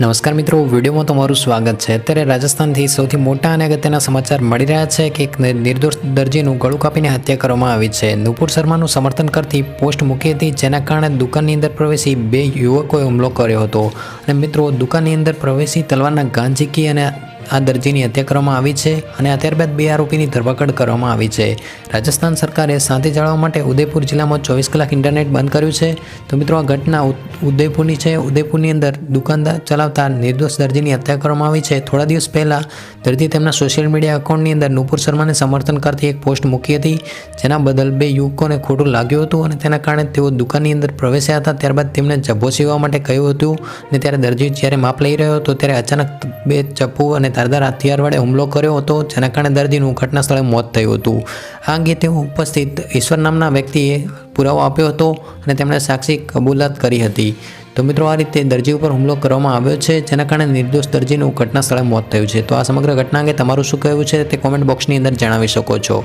નમસ્કાર મિત્રો, વિડીયોમાં તમારું સ્વાગત છે. અત્યારે રાજસ્થાનથી સૌથી મોટા અને અગત્યના સમાચાર મળી રહ્યા છે કે એક નિર્દોષ દરજીનું ગળું કાપીને હત્યા કરવામાં આવી છે. નુપુર શર્માનું સમર્થન કરતી પોસ્ટ મૂકી હતી, જેના કારણે દુકાનની અંદર પ્રવેશી બે યુવકોએ હુમલો કર્યો હતો. અને મિત્રો, દુકાનની અંદર પ્રવેશી તલવારના ગાંજીકી અને આ દરજીની હત્યા કરવામાં આવી છે અને ત્યારબાદ બે આરોપીની ધરપકડ કરવામાં આવી છે. રાજસ્થાન સરકારે શાંતિ જાળવવા માટે ઉદયપુર જિલ્લામાં ચોવીસ કલાક ઇન્ટરનેટ બંધ કર્યું છે. તો મિત્રો, આ ઘટના ઉદયપુરની છે. ઉદયપુરની અંદર દુકાનદાર ચલાવતા નિર્દોષ દરજીની હત્યા કરવામાં આવી છે. થોડા દિવસ પહેલાં દર્દી તેમના સોશિયલ મીડિયા એકાઉન્ટની અંદર નુપુર શર્માને સમર્થન કરતી એક પોસ્ટ મૂકી હતી, જેના બદલ બે યુવકોને ખોટું લાગ્યું હતું અને તેના કારણે તેઓ દુકાનની અંદર પ્રવેશ્યા હતા. ત્યારબાદ તેમને જભ્ભો સીવવા માટે કહ્યું હતું અને ત્યારે દરજી જ્યારે માપ લઈ રહ્યો હતો, ત્યારે અચાનક બે ચપ્પુ અને ધારદાર હથિયાર વડે હુમલો કર્યો હતો, જેના કારણે દર્દીનું ઘટના સ્થળે મોત થયું હતું. આ અંગે તેઓ ઉપસ્થિત ઈશ્વર નામના વ્યક્તિએ પુરાવો આપ્યો હતો અને તેમણે સાક્ષી કબૂલાત કરી હતી. તો મિત્રો, આ રીતે દરજી ઉપર હુમલો કરવામાં આવ્યો છે, જેના કારણે નિર્દોષ દરજીનું ઘટના સ્થળે મોત થયું છે. તો આ સમગ્ર ઘટના અંગે તમારું શું કહેવું છે તે કોમેન્ટ બોક્સની અંદર જણાવી શકો છો.